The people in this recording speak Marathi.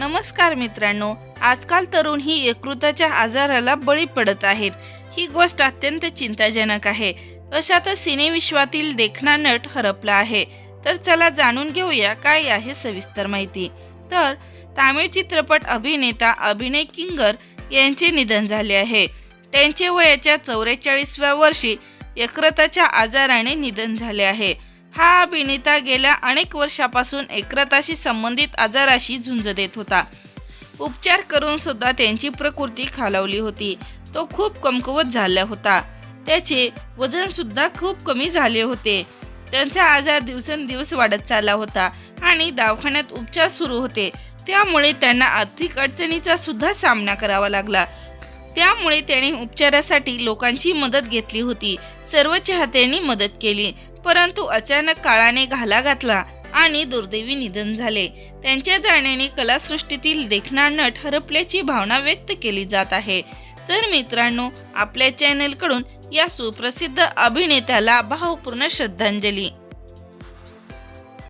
नमस्कार मित्रांनो आजकाल तरुण ही यकृताच्या आजाराला बळी पडत आहेत. ही गोष्ट अत्यंत चिंताजनक आहे. अशातच सिनेविश्वातील देखणा नट हरपला आहे. तर चला जाणून घेऊया काय आहे सविस्तर माहिती. तर तामिळ चित्रपट अभिनेता अभिनय किंगर यांचे निधन झाले आहे. त्यांचे वयाच्या चौवेचाळीसव्या वर्षी यकृताच्या आजाराने निधन झाले आहे. हा अभिनेता गेल्या अनेक वर्षापासून एकरताशी संबंधित आजाराशी झुंज देत होता. उपचार करून सुद्धा त्यांची प्रकृती खालावली होती. तो खूप कमकुवत झाला होता. त्याचे वजन सुद्धा खूप कमी झाले होते. त्यांचा आजार दिवसेंदिवस वाढत चालला होता आणि दवाखान्यात उपचार सुरू होते. त्यामुळे त्यांना आर्थिक अडचणीचा सुद्धा सामना करावा लागला. त्यामुळे त्याने उपचारासाठी लोकांची मदत घेतली होती. सर्व चाहत्यांनी मदत केली परंतु अचानक काळाने घाला घातला आणि दुर्दैवी निधन झाले. त्यांच्या जाण्याने कलासृष्टीतील देखणार नट हरपल्याची भावना व्यक्त केली जात आहे. तर मित्रांनो आपल्या चॅनलकडून या सुप्रसिद्ध अभिनेत्याला भावपूर्ण श्रद्धांजली.